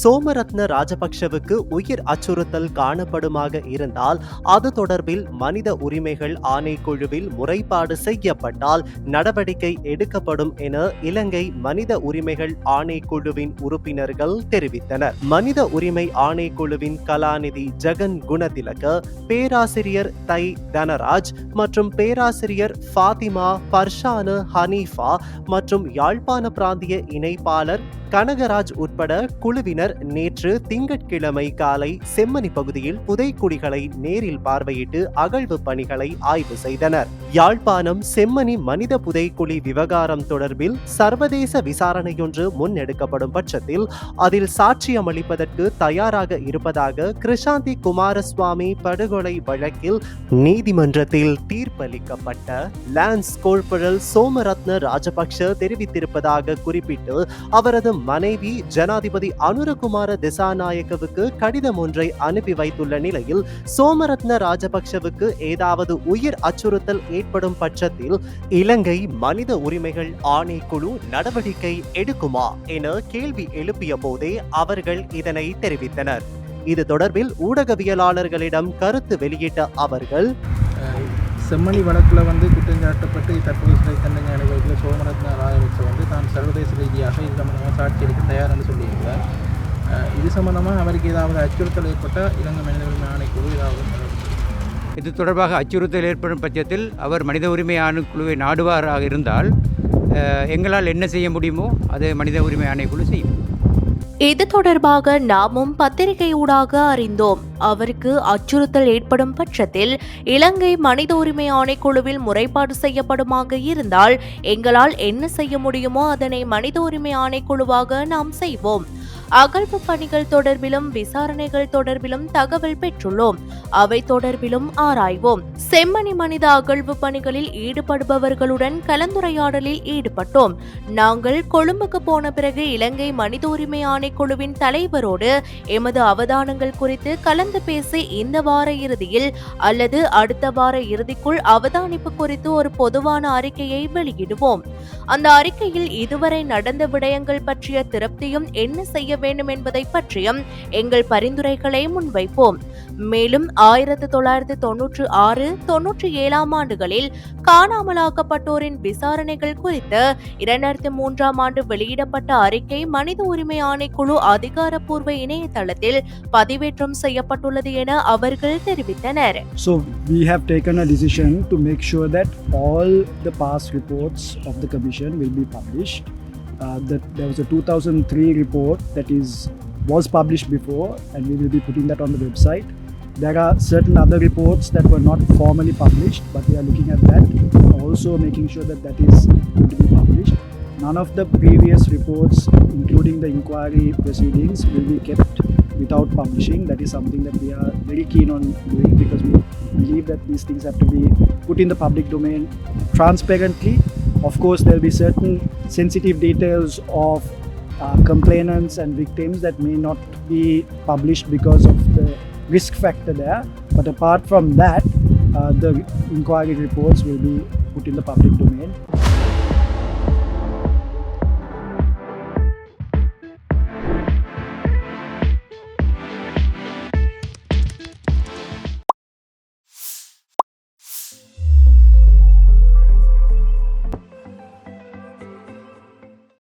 சோமரத்ன ராஜபக்ஷவுக்கு உயிர் அச்சுறுத்தல் காணப்படுமாக இருந்தால் அது தொடர்பில் மனித உரிமைகள் ஆணைக்குழுவில் முறைப்பாடு செய்யப்பட்டால் நடவடிக்கை எடுக்கப்படும் என இலங்கை மனித உரிமைகள் ஆணைக்குழுவின் உறுப்பினர்கள் தெரிவித்தனர். மனித உரிமை ஆணைக்குழுவின் கலாநிதி ஜெகன் குணதிலக பேராசிரியர் தை தனராஜ் மற்றும் பேராசிரியர் ஃபாத்திமா பர்ஷானு ஹனீஃபா மற்றும் யாழ்ப்பாண பிராந்திய இணைப்பாளர் கனகராஜ் உட்பட குழுவினர் நேற்று திங்கட்கிழமை காலை செம்மணி பகுதியில் புதைக்குடிகளை நேரில் பார்வையிட்டு அகழ்வு பணிகளை ஆய்வு செய்தனர். யாழ்ப்பாணம் செம்மணி மனித புதைக்குழி விவகாரம் தொடர்பில் சர்வதேச விசாரணையொன்று முன்னெடுக்கப்படும் பட்சத்தில் அதில் சாட்சியம் அளிப்பதற்கு தயாராக இருப்பதாக கிருஷாந்தி குமாரசுவாமி படுகொலை வழக்கில் நீதிமன்றத்தில் தீர்ப்பளிக்கப்பட்ட லான்ஸ் கோல்பரல் சோமரத்ன ராஜபக்ஷ தெரிவித்திருப்பதாக குறிப்பிட்டு அவரது மனைவி ஜனாதிபதி அனுர அனுரகுமார திசாநாயக்கவுக்கு கடிதம் ஒன்றை அனுப்பி வைத்துள்ள நிலையில் சோமரத்ன ராஜபக்ஷவுக்கு ஏதாவது உயிர் அச்சுறுத்தல் ஏற்படும் பட்சத்தில் இலங்கை மனித உரிமைகள் ஆணைக்குழு நடவடிக்கை எடுக்குமா என கேள்வி எழுப்பிய போதே அவர்கள் இதனை தெரிவித்தனர். இது தொடர்பில் ஊடகவியலாளர்களிடம் கருத்து வெளியிட்ட அவர்கள் செம்மணி வழக்கில் வந்து குற்றஞ்சாட்டப்பட்டு தற்போது சிறை தண்டனை அனுபவிக்கிற சோமரத்ன ராஜபக்ச வந்து தான் சர்வதேச ரீதியாக இந்த சம்பந்தமாக சாட்சி அளிக்க தயார் என்று சொல்லியிருக்கிறார். இது சம்பந்தமாக அவருக்கு ஏதாவது அச்சுறுத்தல் ஏற்பட்டால் இலங்கை மனித உரிமை ஆணைக்குழு ஏதாவது இது தொடர்பாக அச்சுறுத்தல் ஏற்படும் பட்சத்தில் அவர் மனித உரிமை ஆணைக்குழுவை நாடுவாராக இருந்தால் எங்களால் என்ன செய்ய முடியுமோ அதை மனித உரிமை ஆணைக்குழு செய்யும். இது தொடர்பாக நாமும் பத்திரிகையூடாக அறிந்தோம். அவருக்கு அச்சுறுத்தல் ஏற்படும் பட்சத்தில் இலங்கை மனித உரிமை ஆணைக்குழுவில் முறைப்பாடு செய்யப்படுமாக இருந்தால் எங்களால் என்ன செய்ய முடியுமோ அதனை மனித உரிமை ஆணைக்குழுவாக நாம் செய்வோம். அகழ்வு பணிகள் தொடர்பிலும் விசாரணைகள் தொடர்பிலும் தகவல் பெற்றுள்ளோம். அவை தொடர்பிலும் ஆராய்வோம். செம்மணி மனித அகழ்வு பணிகளில் ஈடுபடுபவர்களுடன் கலந்துரையாடலில் ஈடுபட்டோம். நாங்கள் கொழும்புக்கு போன பிறகு இலங்கை மனித உரிமை ஆணைக்குழுவின் தலைவரோடு எமது அவதானங்கள் குறித்து கலந்து பேசி இந்த வார இறுதியில் அல்லது அடுத்த வார இறுதிக்குள் அவதானிப்பு குறித்து ஒரு பொதுவான அறிக்கையை வெளியிடுவோம். அந்த அறிக்கையில் இதுவரை நடந்த விடயங்கள் பற்றிய திருப்தியும் என்ன செய்ய வேண்டும் என்பதை பற்றியும் எங்கள் பரிந்துரைகளை முன்வைப்போம் மேலும் ஆயிரத்து தொள்ளாயிரத்து தொன்னூற்று ஆறு தொன்னூற்றி ஏழாம் ஆண்டுகளில் காணாமலாக்கப்பட்டோரின் விசாரணைகள் குறித்து இரண்டாயிரத்து மூன்றாம் ஆண்டு வெளியிடப்பட்ட அறிக்கை மனித உரிமை ஆணைக்குழு அதிகாரப்பூர்வ இணையதளத்தில் பதிவேற்றம் செய்யப்பட்டுள்ளது என அவர்கள் தெரிவித்தனர் So we have taken a decision to make sure that all the past reports of the commission will be published. Uh, that there was a 2003 report that is was published before, and we will be putting that on the website. There are certain other reports that were not formally published, but we are looking at that, also making sure that that is going to be published. None of the previous reports, including the inquiry proceedings, will be kept without publishing. That is something that we are very keen on doing because we believe that these things have to be put in the public domain transparently. Of course, there will be certain sensitive details of uh, complainants and victims that may not be published because of the risk factor there. But apart from that, uh, the inquiry reports will be put in the public domain.